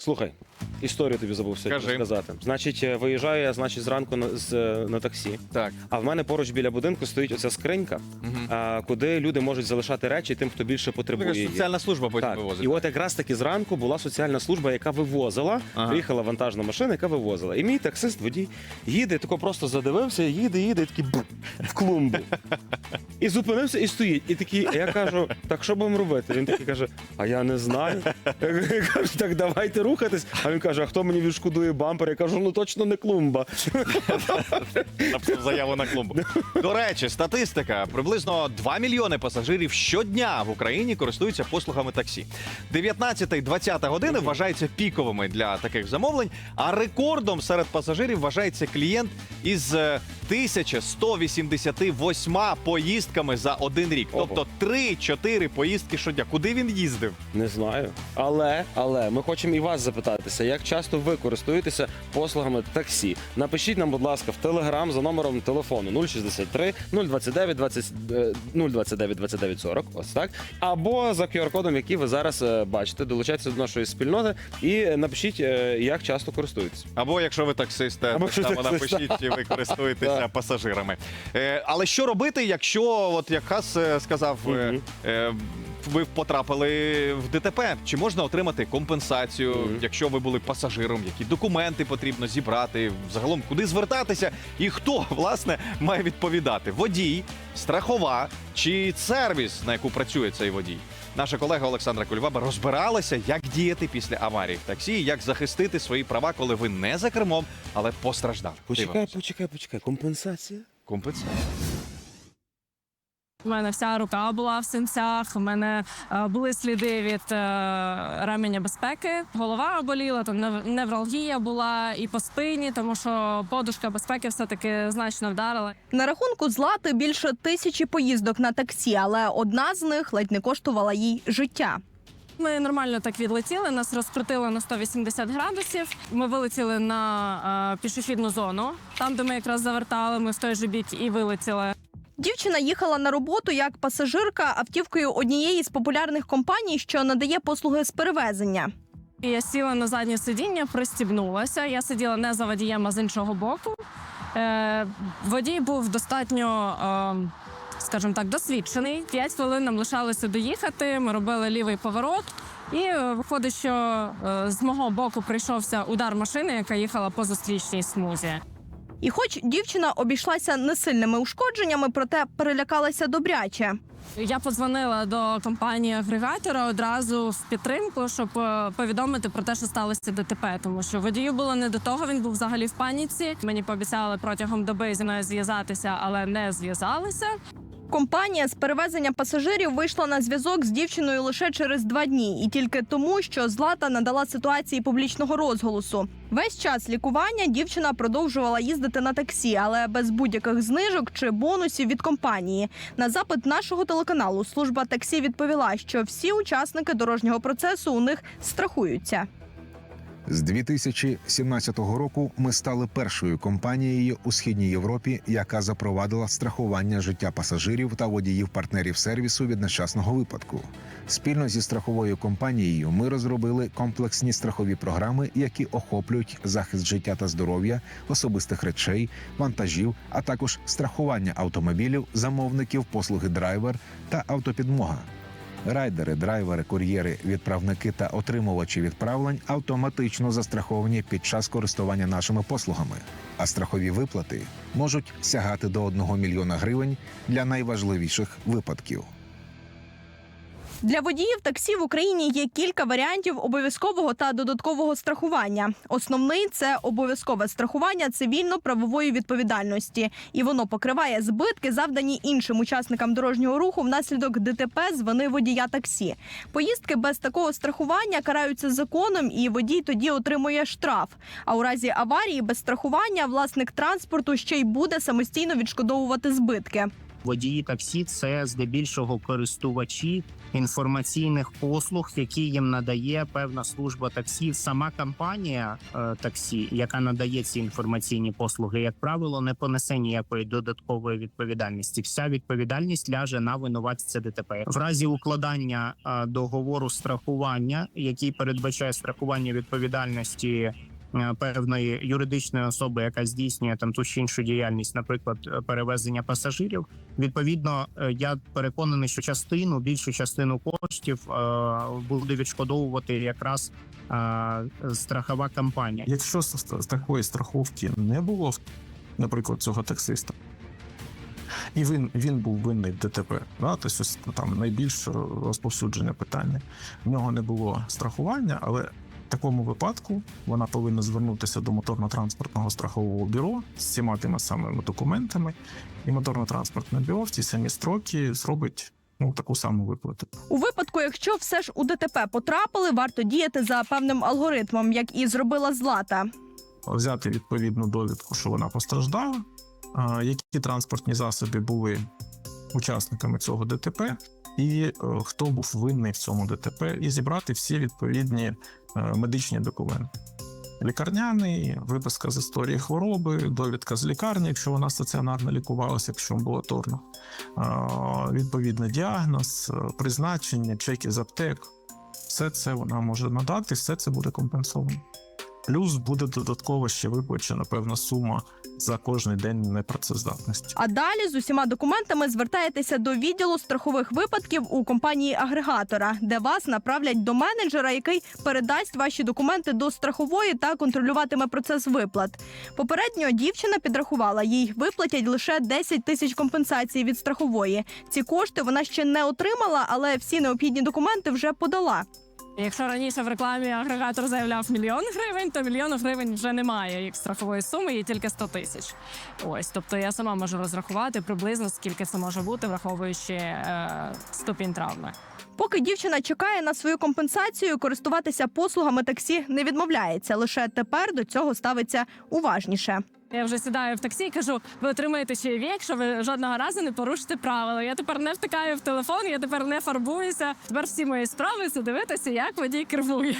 Слухай, історію тобі забув сьогодні Кажи. сказати. Значить, е, виїжджаю я значить, зранку на, з, на таксі, Так. а в мене поруч біля будинку стоїть оця скринька, а, куди люди можуть залишати речі тим, хто більше потребує. Така соціальна служба потім Так, вивозить. і от якраз таки зранку була соціальна служба, яка вивозила. Ага. Приїхала вантажна машина, яка вивозила. І мій таксист водій їде, тако просто задивився, їде, їде, і такий бум, в клумбу. І зупинився і стоїть. І такий, я кажу, так що будемо робити? Він такий каже: А я не знаю. Я кажу, так давайте рухатись. А він каже: А хто мені відшкодує бампер? Я кажу, ну точно не клумба. Написав заяву на клумбу. До речі, статистика: приблизно 2 мільйони пасажирів щодня в Україні користуються послугами таксі. 19-20 години вважаються піковими для таких замовлень, а рекордом серед пасажирів вважається клієнт із е, 1188 поїздками за один рік. Ого. Тобто 3-4 поїздки щодня. Куди він їздив? Не знаю. Але, але ми хочемо і вас запитатися, як часто ви користуєтеся послугами таксі. Напишіть нам, будь ласка, в телеграм за номером телефону 063 029 20, е, 029 29 40, ось так. Або за QR-кодом, який ви зараз е, бачите. Долучайтеся до нашої спільноти і напишіть, е, як часто користуєтесь. Або якщо ви таксист, Або так само таксист, напишіть, чи ви користуєтеся Так. пасажирами. Е, але що робити, якщо, от як Хас е, сказав, е, Мгм. е, ви потрапили в ДТП? Чи можна отримати компенсацію, Мгм. якщо ви були пасажиром? Які документи потрібно зібрати? Загалом куди звертатися? І хто власне має відповідати? Водій, страхова чи сервіс, на яку працює цей водій? Наша колега Олександра Кульваба розбиралася, як діяти після аварії в таксі, як захистити свої права, коли ви не за кермом, але постраждали. Почекай, Дивимося. почекай, почекай. Компенсація? Компенсація. У мене вся рука була в синцях, у мене е, були сліди від е, ременя безпеки, голова боліла, там невралгія була і по спині, тому що подушка безпеки все-таки значно вдарила. На рахунку злати більше тисячі поїздок на таксі, але одна з них ледь не коштувала їй життя. Ми нормально так відлетіли, нас розкрутили на 180 градусів. Ми вилетіли на е, пішохідну зону, там, де ми якраз завертали, ми в той же бік і вилетіли. Дівчина їхала на роботу як пасажирка автівкою однієї з популярних компаній, що надає послуги з перевезення. Я сіла на заднє сидіння, пристібнулася. Я сиділа не за водієм, а з іншого боку. Е, водій був достатньо, е, скажімо так, досвідчений. П'ять хвилин нам лишалося доїхати. Ми робили лівий поворот. І е, виходить, що е, з мого боку прийшовся удар машини, яка їхала по зустрічній смузі. І хоч дівчина обійшлася несильними ушкодженнями, проте перелякалася добряче. Я подзвонила до компанії агрегатора одразу в підтримку, щоб е, повідомити про те, що сталося ДТП, тому що водію було не до того. Він був взагалі в паніці. Мені пообіцяли протягом доби зі мною зв'язатися, але не зв'язалися. Компанія з перевезення пасажирів вийшла на зв'язок з дівчиною лише через два дні, і тільки тому, що Злата надала ситуації публічного розголосу. Весь час лікування дівчина продовжувала їздити на таксі, але без будь-яких знижок чи бонусів від компанії. На запит нашого телеканалу служба таксі відповіла, що всі учасники дорожнього процесу у них страхуються. З 2017 року ми стали першою компанією у східній Європі, яка запровадила страхування життя пасажирів та водіїв партнерів сервісу від нещасного випадку. Спільно зі страховою компанією ми розробили комплексні страхові програми, які охоплюють захист життя та здоров'я, особистих речей, вантажів, а також страхування автомобілів, замовників, послуги драйвер та автопідмога. Райдери, драйвери, кур'єри, відправники та отримувачі відправлень автоматично застраховані під час користування нашими послугами, а страхові виплати можуть сягати до 1 мільйона гривень для найважливіших випадків. Для водіїв таксі в Україні є кілька варіантів обов'язкового та додаткового страхування. Основний це обов'язкове страхування цивільно-правової відповідальності, і воно покриває збитки, завдані іншим учасникам дорожнього руху внаслідок ДТП з вини водія таксі. Поїздки без такого страхування караються законом, і водій тоді отримує штраф. А у разі аварії без страхування власник транспорту ще й буде самостійно відшкодовувати збитки. Водії таксі це здебільшого користувачі інформаційних послуг, які їм надає певна служба таксі. Сама компанія е, таксі, яка надає ці інформаційні послуги, як правило, не понесе ніякої додаткової відповідальності. Вся відповідальність ляже на винуватця ДТП. В разі укладання е, договору страхування, який передбачає страхування відповідальності певної юридичної особи, яка здійснює там ту чи іншу діяльність, наприклад, е, перевезення пасажирів. Відповідно, е, я переконаний, що частину більшу частину коштів е, буде відшкодовувати якраз е, страхова компанія. Якщо такої страховки не було, наприклад, цього таксиста, і він, він був винний в ДТП, да, тобто там найбільш розповсюджене питання. В нього не було страхування, але в такому випадку вона повинна звернутися до моторно-транспортного страхового бюро з всіма тими самими документами, і моторно-транспортне бюро в ті самі строки зробить ну, таку саму виплату. У випадку, якщо все ж у ДТП потрапили, варто діяти за певним алгоритмом, як і зробила Злата. взяти відповідну довідку, що вона постраждала, які транспортні засоби були учасниками цього ДТП, і е, хто був винний в цьому ДТП, і зібрати всі відповідні е, медичні документи. Лікарняний, виписка з історії хвороби, довідка з лікарні, якщо вона стаціонарно лікувалася, якщо амбулаторно, а, відповідний діагноз, е, призначення, чеки з аптек. Все це вона може надати, все це буде компенсовано. Плюс буде додатково ще виплачена певна сума за кожний день непрацездатності. А далі з усіма документами звертаєтеся до відділу страхових випадків у компанії агрегатора, де вас направлять до менеджера, який передасть ваші документи до страхової та контролюватиме процес виплат. Попередньо дівчина підрахувала, їй виплатять лише 10 тисяч компенсацій від страхової. Ці кошти вона ще не отримала, але всі необхідні документи вже подала. Якщо раніше в рекламі агрегатор заявляв мільйон гривень, то мільйону гривень вже немає як страхової суми, є тільки 100 тисяч. Ось, тобто я сама можу розрахувати приблизно скільки це може бути, враховуючи е, ступінь травми. Поки дівчина чекає на свою компенсацію, користуватися послугами таксі не відмовляється. Лише тепер до цього ставиться уважніше. Я вже сідаю в таксі і кажу: ви отримаєте ще вік, якщо ви жодного разу не порушите правила. Я тепер не втикаю в телефон, я тепер не фарбуюся. Тепер всі мої справи це дивитися, як водій кермує.